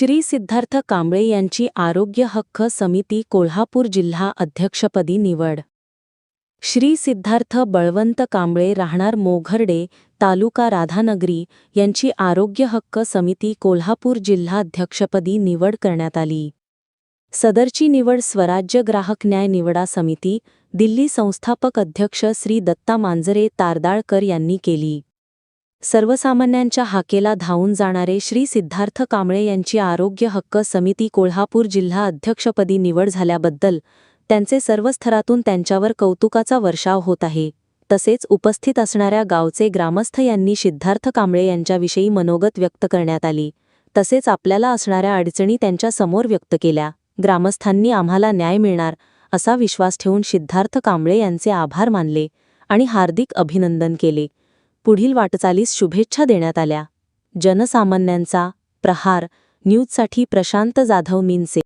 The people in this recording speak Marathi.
श्री सिद्धार्थ कांबळे यांची आरोग्य हक्क समिती कोल्हापूर जिल्हा अध्यक्षपदी निवड. श्री सिद्धार्थ बळवंत कांबळे राहणार मोघर्डे तालुका राधानगरी यांची आरोग्य हक्क समिती कोल्हापूर जिल्हा अध्यक्षपदी निवड करण्यात आली. सदरची निवड स्वराज्य ग्राहक न्याय निवडा समिती दिल्ली संस्थापक अध्यक्ष श्री दत्ता मांजरे तारदाळकर यांनी केली. सर्वसामान्यांच्या हाकेला धावून जाणारे श्री सिद्धार्थ कांबळे यांची आरोग्य हक्क समिती कोल्हापूर जिल्हा अध्यक्षपदी निवड झाल्याबद्दल त्यांचे सर्व स्तरातून त्यांच्यावर कौतुकाचा वर्षाव होत आहे. तसेच उपस्थित असणाऱ्या गावचे ग्रामस्थ यांनी सिद्धार्थ कांबळे यांच्याविषयी मनोगत व्यक्त करण्यात आली. तसेच आपल्याला असणाऱ्या अडचणी त्यांच्यासमोर व्यक्त केल्या. ग्रामस्थांनी आम्हाला न्याय मिळणार असा विश्वास ठेवून सिद्धार्थ कांबळे यांचे आभार मानले आणि हार्दिक अभिनंदन केले. पुढील वाटचालीस शुभेच्छा देण्यात आल्या. जनसामान्यांचा प्रहार न्यूजसाठी प्रशांत जाधव मिनसे.